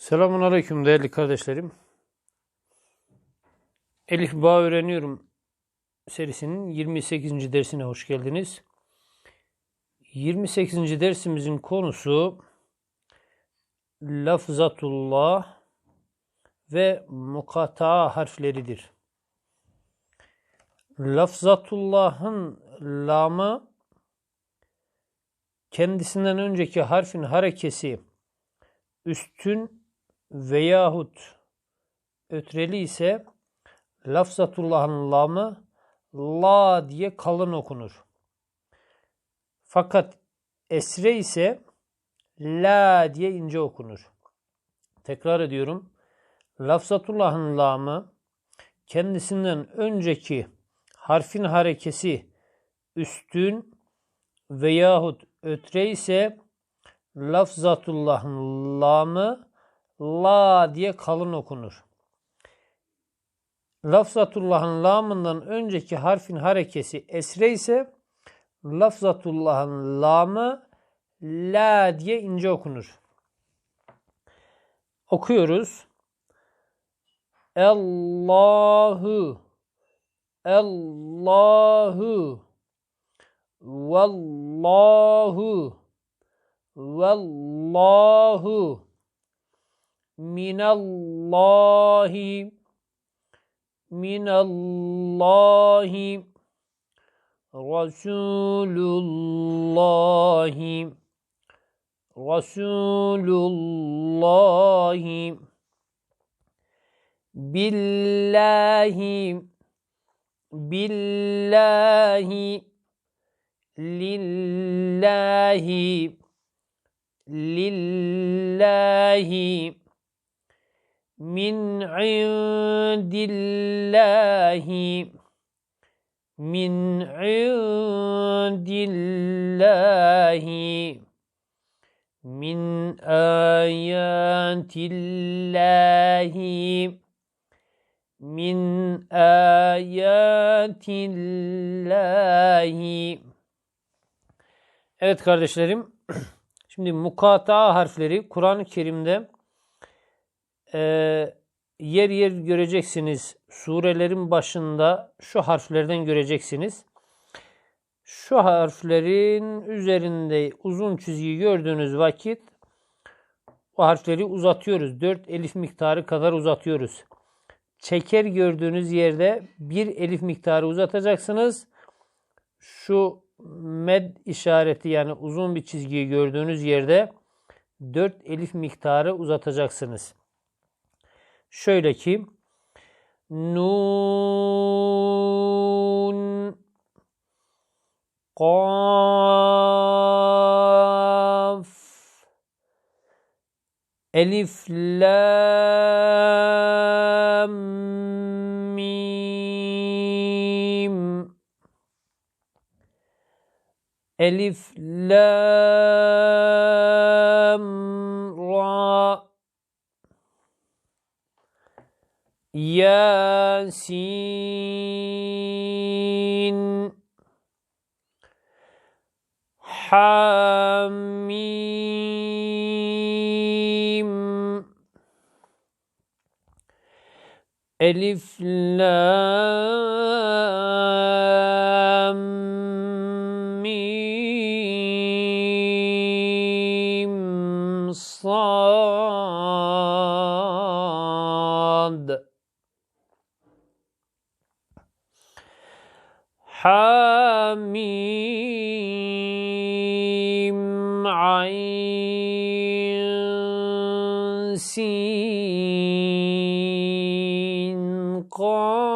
Selamun Aleyküm değerli kardeşlerim. Elif Bağ Öğreniyorum serisinin 28. dersine hoş geldiniz. 28. dersimizin konusu lafzatullah ve mukata harfleridir. Lafzatullah'ın lamı kendisinden önceki harfin harekesi üstün veyahut ötreli ise lafzatullah'ın lamı la diye kalın okunur. Fakat esre ise la diye ince okunur. Tekrar ediyorum. Lafzatullah'ın lamı kendisinden önceki harfin harekesi üstün veyahut ötre ise lafzatullah'ın lamı la diye kalın okunur. Lafzatullah'ın lamından önceki harfin harekesi esre ise lafzatullah'ın lamı la diye ince okunur. Okuyoruz. Allahu Allahu Vallahu Vallahu Minallahi. Minallahi. Resulullahi Resulullahi Billahi. Billahi. Lillahi. Lillahi min indillahi min indillahi min ayatillahi min ayatillahi Evet kardeşlerim şimdi mukata harfleri Kur'an-ı Kerim'de e, yer yer göreceksiniz. Surelerin başında şu harflerden göreceksiniz. Şu harflerin üzerinde uzun çizgi gördüğünüz vakit o harfleri uzatıyoruz. 4 elif miktarı kadar uzatıyoruz. Çeker gördüğünüz yerde bir elif miktarı uzatacaksınız. Şu med işareti yani uzun bir çizgiyi gördüğünüz yerde 4 elif miktarı uzatacaksınız. Şöyle ki Nun Kaf Elif Lam Mim. Elif Lam Yasin Hamim Elif Lam حميم عين سين قاف.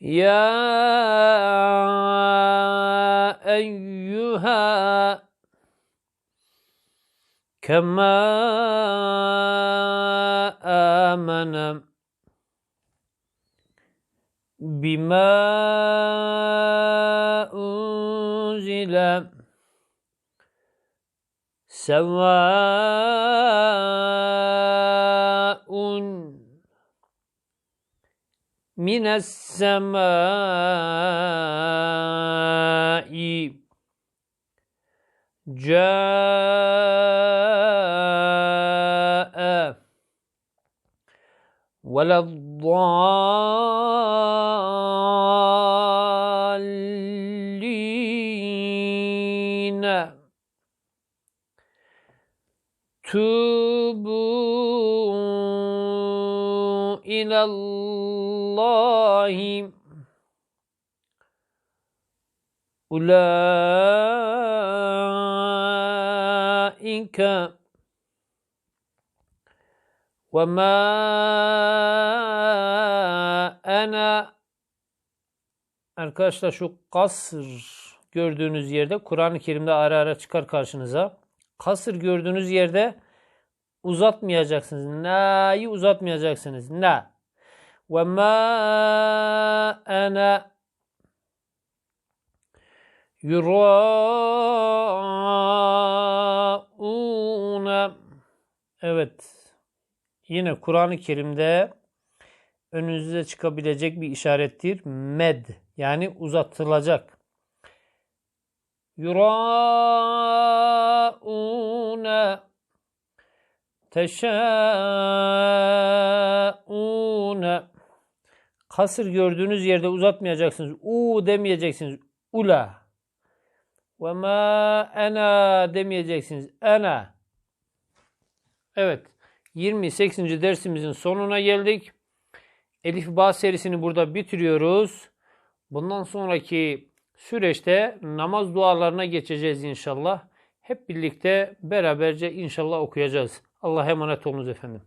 يا أيها كما آمن بما أنزل سواء من السماء جاء ولا الضالين. توبوا إلى الله. أولئك وما أنا Arkadaşlar şu kasır gördüğünüz yerde Kur'an-ı Kerim'de ara ara çıkar karşınıza. Kasır gördüğünüz yerde uzatmayacaksınız. Na'yı uzatmayacaksınız. Na. Ve ma ana yurauna Evet. Yine Kur'an-ı Kerim'de önünüze çıkabilecek bir işarettir. Med. Yani uzatılacak. Yurauna teşauna Kasır gördüğünüz yerde uzatmayacaksınız. U demeyeceksiniz. Ula. Ve ma ana demeyeceksiniz. Ana. Evet. 28. dersimizin sonuna geldik. Elif Ba serisini burada bitiriyoruz. Bundan sonraki süreçte namaz dualarına geçeceğiz inşallah. Hep birlikte beraberce inşallah okuyacağız. Allah'a emanet olunuz efendim.